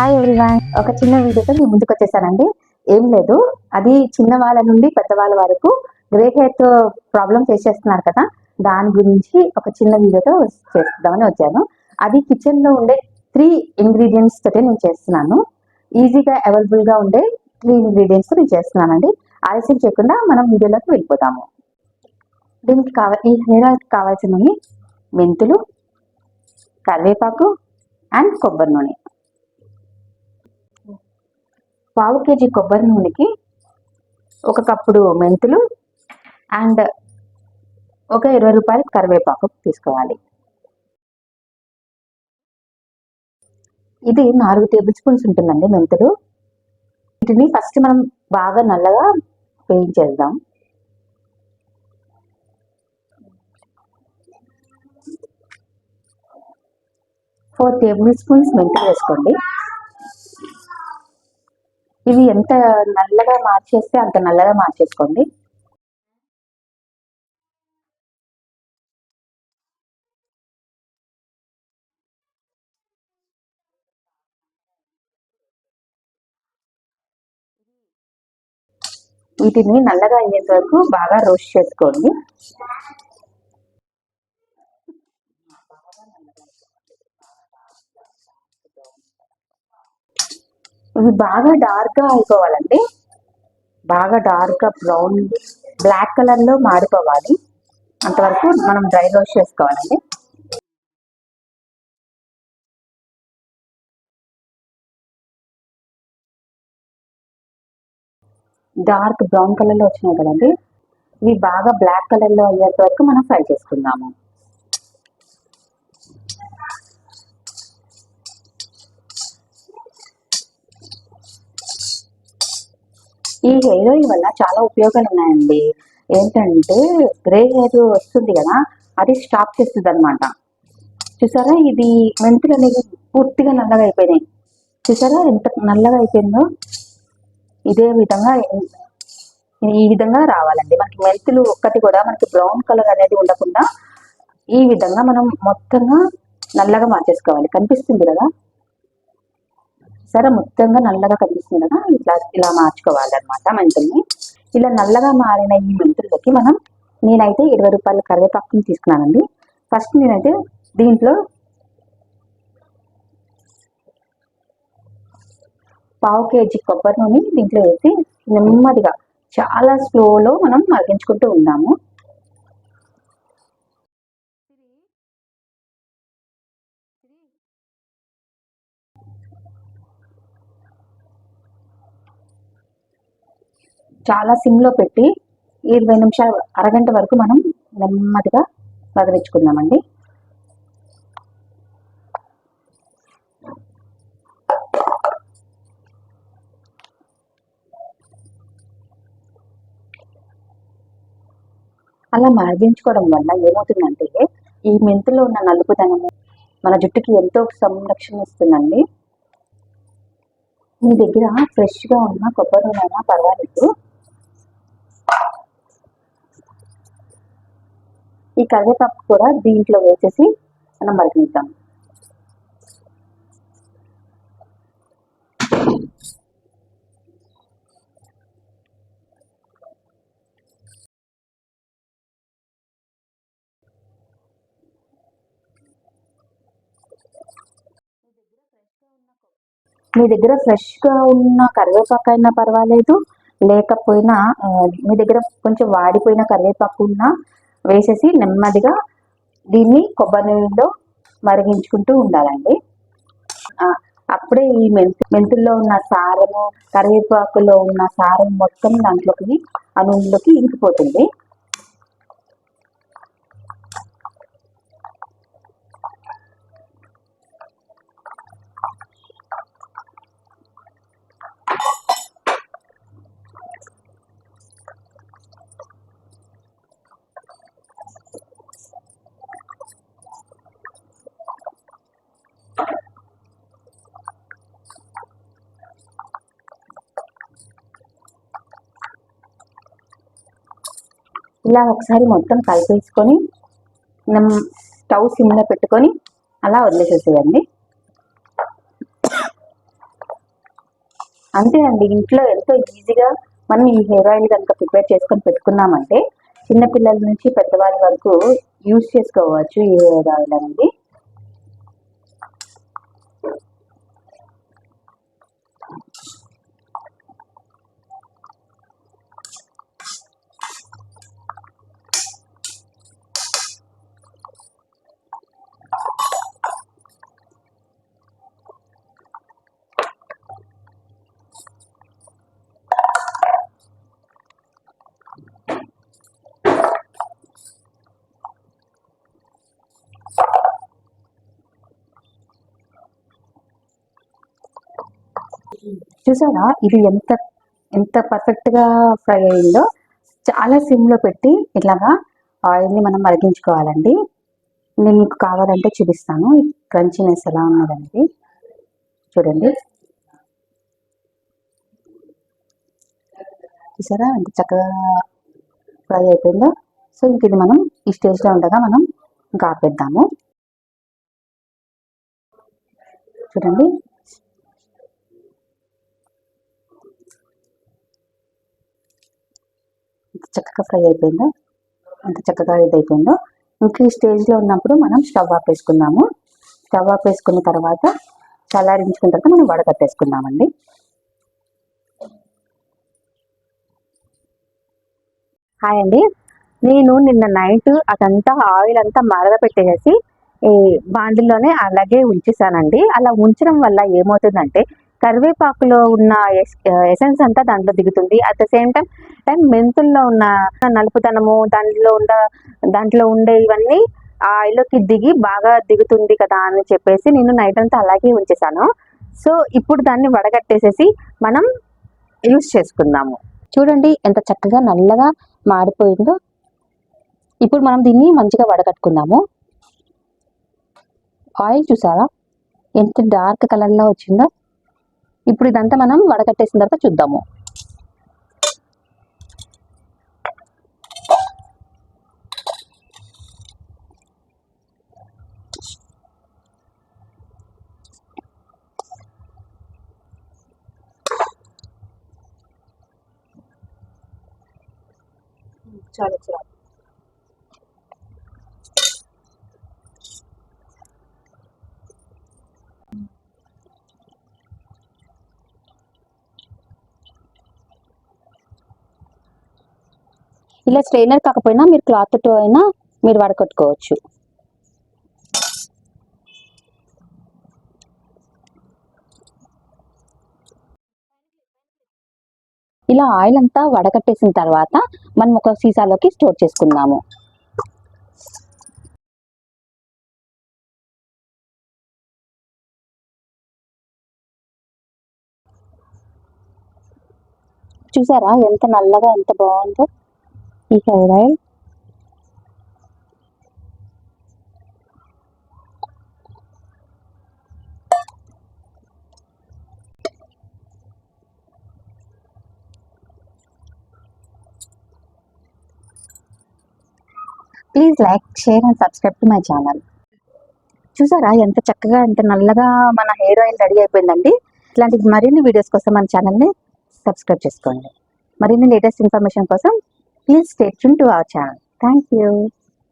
Hi everyone ఒక చిన్న వీడియోతో మీ ముందుకు వచ్చేసానండి. ఏం లేదు. అది చిన్న వాళ్ళ నుండి పెద్దవాళ్ళ వరకు గ్రే హెయిర్తో ప్రాబ్లం ఫేస్ చేస్తున్నారు కదా దాని గురించి ఒక చిన్న వీడియోతో చేద్దామని వచ్చాను. అది కిచెన్లో ఉండే త్రీ ఇంగ్రీడియంట్స్ తోటే నేను చేస్తున్నాను. ఈజీగా అవైలబుల్గా ఉండే త్రీ ఇంగ్రీడియంట్స్ నేను చేస్తున్నానండి. ఆలస్యం చేయకుండా మనం వీడియోలోకి వెళ్ళిపోతాము దీనికి కావ ఈ హెయిర్ ఆయిల్ కావాల్సినవి మెంతులు కరివేపాకు అండ్ కొబ్బరి నూనె. పావు కేజీ కొబ్బరి నూనెకి ఒక కప్పుడు మెంతులు అండ్ ఒక ఇరవై రూపాయల కరివేపాకు తీసుకోవాలి. ఇది నాలుగు టేబుల్ స్పూన్స్ ఉంటుందండి మెంతులు. వీటిని ఫస్ట్ మనం బాగా నల్లగా వేయించేద్దాం ఫోర్ టేబుల్ స్పూన్స్ మెంతులు వేసుకోండి. ఇవి ఎంత నల్లగా మార్చేస్తే అంత నల్లగా మార్చేసుకోండి. వీటిని నల్లగా అయ్యేంత వరకు బాగా రోస్ట్ చేసుకోండి. ఇవి బాగా డార్క్గా అయిపోవాలండి బాగా డార్క్గా బ్రౌన్ బ్లాక్ కలర్లో మారిపోవాలి అంతవరకు మనం డ్రై రోస్ట్ చేసుకోవాలండి. డార్క్ బ్రౌన్ కలర్లో వచ్చినాయి కదండి. ఇవి బాగా బ్లాక్ కలర్లో అయ్యేంత వరకు మనం ఫ్రై చేసుకుందాము. ఈ హెయిర్ ఆయిల్ వల్ల చాలా ఉపయోగాలు ఉన్నాయండి. ఏంటంటే గ్రే హెయిర్ వస్తుంది కదా అది స్టాప్ చేస్తుంది అనమాట చూసారా? ఇది మెంతులు అనేవి పూర్తిగా నల్లగా అయిపోయినాయి. చూసారా? ఎంత నల్లగా అయిపోయిందో? ఇదే విధంగా ఈ విధంగా రావాలండి. మనకి మెంతులు ఒక్కటి కూడా మనకి బ్రౌన్ కలర్ అనేది ఉండకుండా ఈ విధంగా మనం మొత్తంగా నల్లగా మార్చేసుకోవాలి. కనిపిస్తుంది కదా? సరే మొత్తంగా నల్లగా కనిపిస్తుంది కదా ఇట్లా ఇలా మార్చుకోవాలి అనమాట మెంతుల్ని ఇలా నల్లగా మారిన ఈ మెంతులకి మనం నేనైతే ఇరవై రూపాయల కరివేపాకుని తీసుకున్నానండి. ఫస్ట్ నేనైతే దీంట్లో పావు కేజీ కొబ్బరి నూనె దీంట్లో వేసి నెమ్మదిగా చాలా స్లోలో మనం మరిగించుకుంటూ ఉన్నాము. చాలా సిమ్లో పెట్టి ఇరవై నిమిషాలు అరగంట వరకు మనం నెమ్మదిగా మరిగించుకుందామండి అలా మరిగించుకోవడం వల్ల ఏమవుతుందంటే ఈ మెంతులో ఉన్న నలుపుదనము మన జుట్టుకి ఎంతో సంరక్షణ ఇస్తుందండి. మీ దగ్గర ఫ్రెష్గా ఉన్న కొబ్బరి ఉన్నా అయినా పర్వాలేదు. ఈ కరివేపాకు కూడా దీంట్లో వేసేసి మనం మరిగిద్దాం మీ దగ్గర ఫ్రెష్గా ఉన్న కరివేపాకు అయినా పర్వాలేదు లేకపోయినా మీ దగ్గర కొంచెం వాడిపోయిన కరివేపాకు ఉన్నా వేసేసి నెమ్మదిగా దీన్ని కొబ్బరి నీళ్ళలో మరిగించుకుంటూ ఉండాలండి. అప్పుడే ఈ మెంతు మెంతుల్లో ఉన్న సారము కరివేపాకులో ఉన్న సారం మొత్తం దాంట్లోకి ఆ నూనెలోకి ఇంకిపోతుంది. ఇలా ఒకసారి మొత్తం కలిపేసుకొని మనం స్టవ్ సిమ్లో పెట్టుకొని అలా వదిలేసేసేయండి. అంతేనండి ఇంట్లో ఎంతో ఈజీగా మనం ఈ హెయిర్ ఆయిల్ కనుక ప్రిపేర్ చేసుకొని పెట్టుకున్నామంటే చిన్నపిల్లల నుంచి పెద్దవాళ్ళ వరకు యూజ్ చేసుకోవచ్చు ఈ హెయిర్ ఆయిల్ అనేది. చూసారా? ఇది ఎంత ఎంత పర్ఫెక్ట్గా ఫ్రై అయిందో. చాలా సిమ్లో పెట్టి ఇట్లాగా ఆయిల్ని మనం మరిగించుకోవాలండి. నేను మీకు కావాలంటే చూపిస్తాను. క్రంచీనెస్ ఎలా ఉన్నదనేది. చూడండి. చూసారా? ఎంత చక్కగా ఫ్రై అయిపోయిందో. సో ఇంక ఇది మనం ఈ స్టేజ్లో ఉండగా మనం ఇంకా ఆపేద్దాము చూడండి ఎంత చక్కగా ఫ్రై అయిపోయిందో ఎంత చక్కగా ఇది అయిపోయిందో ఇంకా ఈ స్టేజ్లో ఉన్నప్పుడు మనం స్టవ్ ఆపేసుకుందాము స్టవ్ ఆపేసుకున్న తర్వాత చల్లారించుకున్న తర్వాత మనం వడకట్టేసుకున్నామండి హాయ్ అండి. నేను నిన్న నైట్ అదంతా ఆయిల్ అంతా మరగ పెట్టేసి ఈ బాండిల్లోనే అలాగే ఉంచేసానండి. అలా ఉంచడం వల్ల ఏమవుతుందంటే కరివేపాకులో ఉన్న ఎసెన్స్ అంతా దాంట్లో దిగుతుంది. At the same time time మెంతుల్లో ఉన్న నలుపుతనము దాంట్లో ఉన్న దాంట్లో ఉండే ఇవన్నీ ఆ ఆయిల్లోకి దిగి బాగా దిగుతుంది కదా అని చెప్పేసి నేను నైట్ అంతా అలాగే ఉంచేసాను. సో ఇప్పుడు దాన్ని వడగట్టేసేసి మనం యూస్ చేసుకుందాము. చూడండి ఎంత చక్కగా నల్లగా మాడిపోయిందో. ఇప్పుడు మనం దీన్ని మంచిగా వడగట్టుకుందాము. ఆయిల్ చూసారా? ఎంత డార్క్ కలర్లో వచ్చిందో. ఇప్పుడు ఇదంతా మనం వడకట్టేసిన తర్వాత చూద్దాము. చాలా చాలా. ఇలా స్ట్రైనర్ కాకపోయినా మీరు క్లాత్తో అయినా మీరు వడకట్టుకోవచ్చు. ఇలా ఆయిల్ అంతా వడకట్టేసిన తర్వాత మనం ఒక సీసాలోకి స్టోర్ చేసుకుందాము. చూసారా ఎంత నల్లగా ఎంత బాగుందో? ఈ hair oil please like share and subscribe to my channel చూసారా? ఎంత చక్కగా ఎంత నల్లగా మన హెయిర్ ఆయిల్ రెడీ అయిపోయిందండి. ఇట్లాంటి మరిన్ని వీడియోస్ కోసం మన ఛానల్ని సబ్స్క్రైబ్ చేసుకోండి. మరిన్ని లేటెస్ట్ ఇన్ఫర్మేషన్ కోసం Please stay tuned to our channel. Thank you.